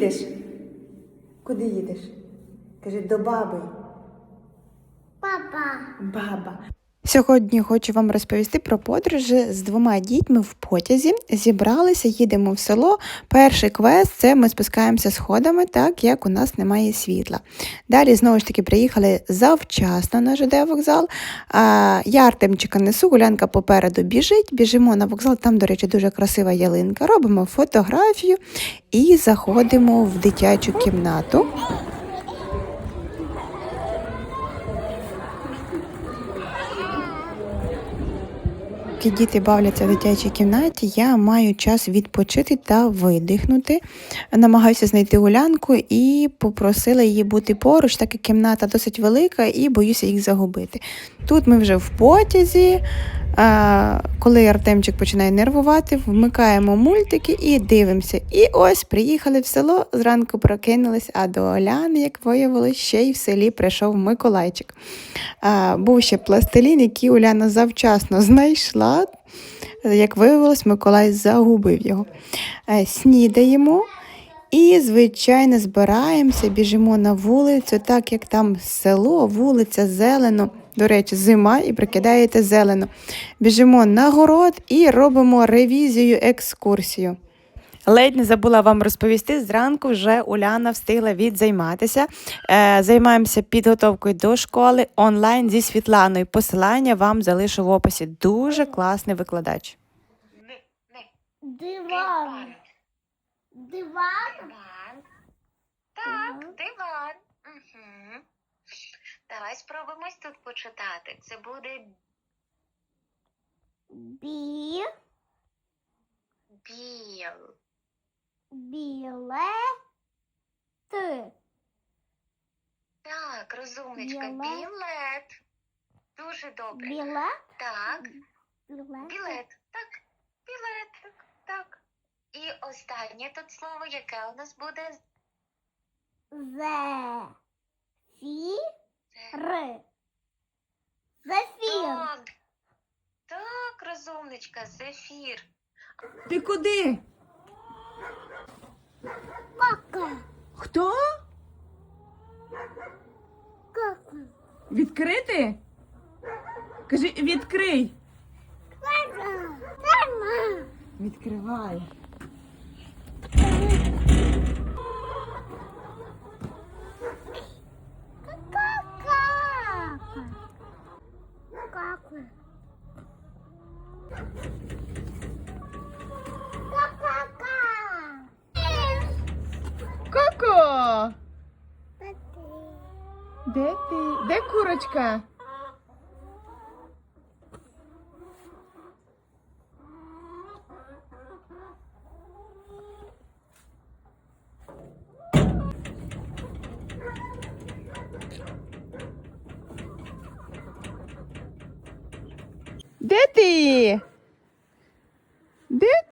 їдеш? Куди їдеш? Кажи до баби. Папа. Баба. Сьогодні хочу вам розповісти про подорожі з двома дітьми в потязі. Зібралися, їдемо в село. Перший квест це ми спускаємося сходами, так як у нас немає світла. Далі знову ж таки приїхали завчасно на ЖД вокзал. А, я Артемчика несу, гулянка попереду біжить. Біжимо на вокзал. Там, до речі, дуже красива ялинка. Робимо фотографію і заходимо в дитячу кімнату. Поки діти бавляться в дитячій кімнаті, я маю час відпочити та видихнути. Намагаюся знайти Улянку і попросила її бути поруч, так як кімната досить велика і боюся їх загубити. Тут ми вже в потязі. Коли Артемчик починає нервувати, вмикаємо мультики і дивимося. І ось приїхали в село, зранку прокинулись, а до Оляни, як виявилось, ще й в селі прийшов Миколайчик. Був ще пластилін, який Уляна завчасно знайшла. Як виявилось, Миколай загубив його. Е, Снідаємо. І, звичайно, збираємося, біжимо на вулицю, так як там село, вулиця, зелено. До речі, зима і прикидаєте зелено. Біжимо на город і робимо ревізію, екскурсію. Ледь не забула вам розповісти. Зранку вже Уляна встигла відзайматися. Е, займаємося підготовкою до школи онлайн зі Світланою. Посилання вам залишу в описі. Дуже класний викладач. Диван. Диван. Диван. Так, Диван. диван. Угу. Давай спробуємось тут почитати. Це буде Бі. біл. Біле. Ти. Так, розумничка, Білет. білет. Дуже добре. Біле. Так, білет. Білет. Так, так. І останнє тут слово, яке у нас буде? Зе. Фі. Це Ри. Зефір. Так. Так, розумничка, зефір. Ти куди? Кака. Хто? Кака. Відкрити? Кажи, відкрий. Кака. Відкривай. Кака. Кака. Кака. Коко! Де ти? Де курочка? Де ти? Де